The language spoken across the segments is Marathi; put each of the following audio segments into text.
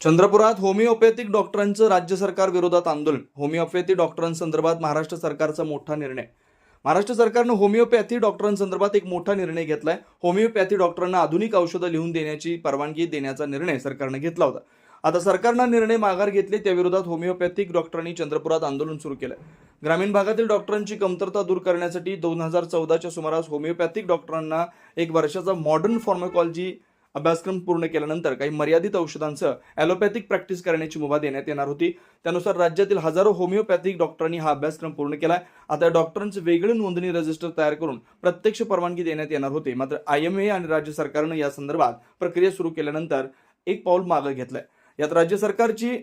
चंद्रपुरात होमिओपॅथिक डॉक्टरांचं राज्य सरकार विरोधात आंदोलन. होमिओपॅथी डॉक्टरांसंदर्भात महाराष्ट्र सरकारचा मोठा निर्णय. महाराष्ट्र सरकारनं होमिओपॅथी डॉक्टरांसंदर्भात एक मोठा निर्णय घेतलाय. होमिओपॅथी डॉक्टरांना आधुनिक औषधं लिहून देण्याची परवानगी देण्याचा निर्णय सरकारनं घेतला होता. आता सरकारनं निर्णय माघार घेतले त्याविरोधात होमिओपॅथिक डॉक्टरांनी चंद्रपुरात आंदोलन सुरू केलं ग्रामीण भागातील डॉक्टरांची कमतरता दूर करण्यासाठी दोन हजार चौदाच्या सुमारास होमिओपॅथिक डॉक्टरांना एक वर्षाचा मॉडर्न फार्माकॉलॉजी अभ्यासक्रम पूर्ण केल्यानंतर काही मर्यादित औषधांसह ॲलोपॅथिक प्रॅक्टिस करण्याची मुभा देण्यात येणार होती. त्यानुसार राज्यातील हजारो होमिओपॅथिक डॉक्टरांनी हा अभ्यासक्रम पूर्ण केला आता या डॉक्टरांचे वेगळे नोंदणी रजिस्टर तयार करून प्रत्यक्ष परवानगी देण्यात येणार होते. मात्र आय एम ए आणि राज्य सरकारनं या संदर्भात प्रक्रिया सुरू केल्यानंतर एक पाऊल मागं घेतलंय. यात राज्य सरकारची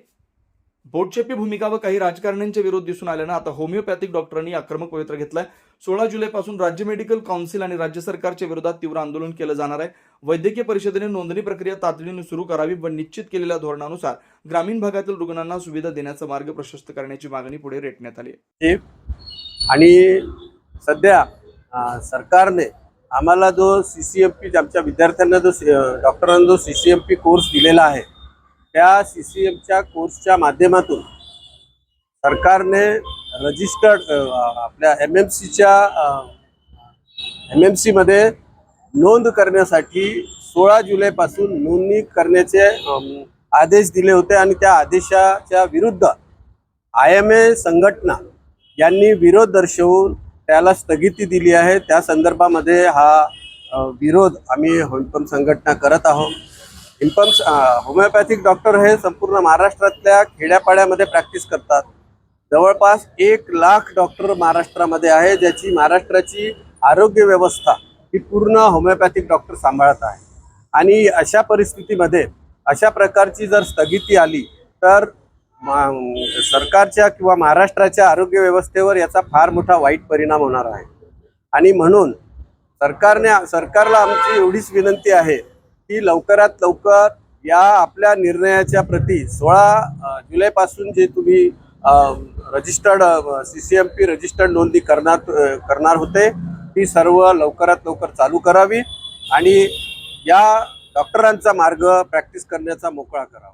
बोटचेपी भूमिका व काही राजकारण्यांच्या विरोध दिसून आल्यानं आता होमिओपॅथिक डॉक्टरांनी आक्रमक पवित्र घेतलाय सोळा जुलैपासून राज्य मेडिकल काउन्सिल आणि राज्य सरकारच्या विरोधात तीव्र आंदोलन केलं जाणार आहे वैद्यकीय परिषदेने नोंदणी प्रक्रिया तातडीने सुरू करावी व निश्चित केलेल्या धोरणानुसार ग्रामीण भागातील रुग्णांना सुविधा देण्याचा मार्ग प्रशस्त करण्याची मागणी पुढे रेटण्यात आली आहे. आणि सध्या सरकारने आम्हाला जो सी सी एम पी आमच्या विद्यार्थ्यांना जो सी- डॉक्टरांना जो C C M P course दिलेला आहे त्या सी सी एमच्या कोर्सच्या माध्यमातून सरकारने रजिस्टर्ड आपल्या एम एम सीच्या एम एम सीमध्ये नोंद करण्यासाठी सोळा जुलैपासून नोंदणी करण्याचे आदेश दिले होते आणि त्या आदेशाच्या विरुद्ध आय एम ए संघटना यांनी विरोध दर्शवून त्याला स्थगिती दिली आहे. त्या संदर्भामध्ये हा विरोध आम्ही हिंपम संघटना करत आहोत. हिंपम होमिओपॅथिक डॉक्टर हे संपूर्ण महाराष्ट्रातल्या खेड्यापाड्यामध्ये प्रॅक्टिस करतात. जवळपास एक लाख डॉक्टर महाराष्ट्रामध्ये आहे ज्याची महाराष्ट्राची आरोग्य व्यवस्था ही पूर्ण होमिओपॅथिक डॉक्टर सांभाळत आहे. आणि अशा परिस्थितीमध्ये अशा प्रकारची जर स्थगिती आली तर सरकारच्या किंवा महाराष्ट्राच्या आरोग्य व्यवस्थेवर याचा फार मोठा वाईट परिणाम होणार आहे. आणि म्हणून सरकारने सरकारला आमची एवढीच विनंती आहे की लवकरात लवकर या आपल्या निर्णयाच्या प्रती सोळा जुलैपासून जे तुम्ही registered C C M P registered नोंदणी करणार करणार होते ती सर्व लवकरात लवकर चालू करावी आणि या डॉक्टरांचा मार्ग प्रॅक्टिस करण्याचा मोकळा करावा.